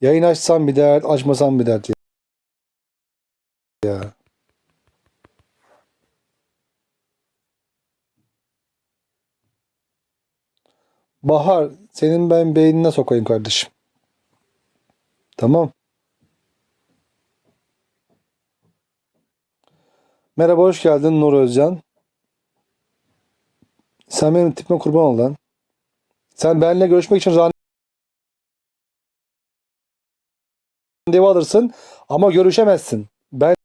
Yayın açsam bir dert, açmasam bir dert ya. Bahar, senin ben beynine sokayım kardeşim. Tamam. Merhaba, hoş geldin Nur Özcan. Sen benim tipime kurban ol lan. Sen benimle görüşmek için randevu alırsın ama görüşemezsin. Benimle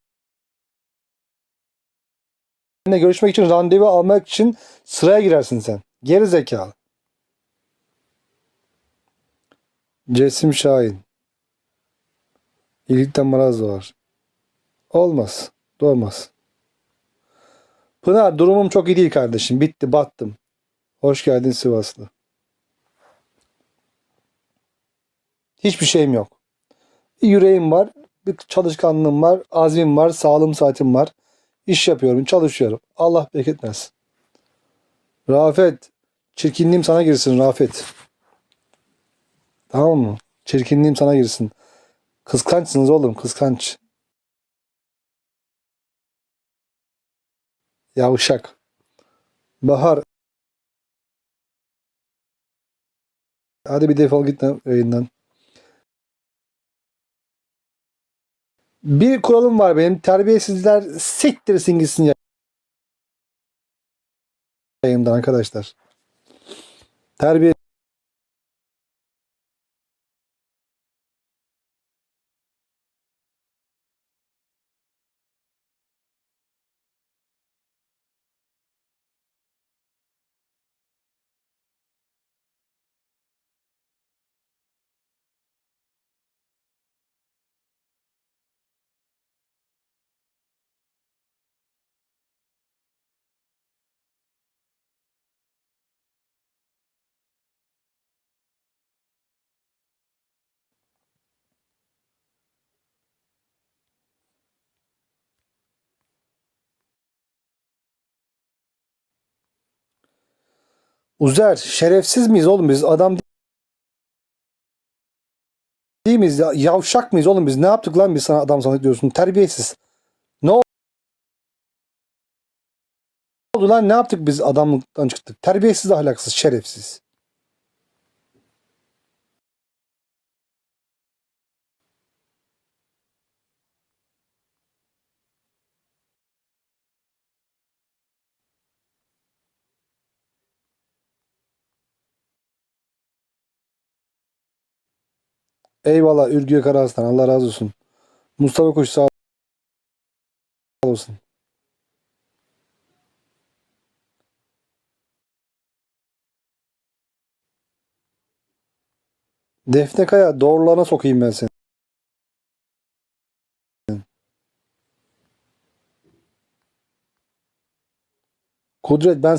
görüşmek için randevu almak için sıraya girersin sen. Geri zekalı. Cesim Şahin. İyilikten maraz var. Olmaz. Olmaz. Pınar durumum çok iyi değil kardeşim. Bitti battım. Hoş geldin Sivaslı. Hiçbir şeyim yok. Yüreğim var. Bir çalışkanlığım var. Azmim var. Sağlığım saatim var. İş yapıyorum. Çalışıyorum. Allah versin. Rafet. Çirkinliğim sana girsin Rafet. Tamam mı? Çirkinliğim sana girsin. Kıskançsınız oğlum. Kıskanç. Yavşak. Bahar. Hadi bir defol git yayından. Bir kuralım var benim. Terbiyesizler siktirsin gitsin yayından arkadaşlar. Terbiye Uzer şerefsiz miyiz oğlum biz? Adam değil miyiz? Ya, yavşak mıyız oğlum biz? Ne yaptık lan biz sana adam sana diyorsun? Terbiyesiz. Ne oldu lan? Ne yaptık biz adamlıktan çıktık? Terbiyesiz, ahlaksız, şerefsiz. Eyvallah Ürgüye Karahastan. Allah razı olsun. Mustafa Kuş sağ olsun. Defne Kaya doğrularına sokayım ben seni. Kudret ben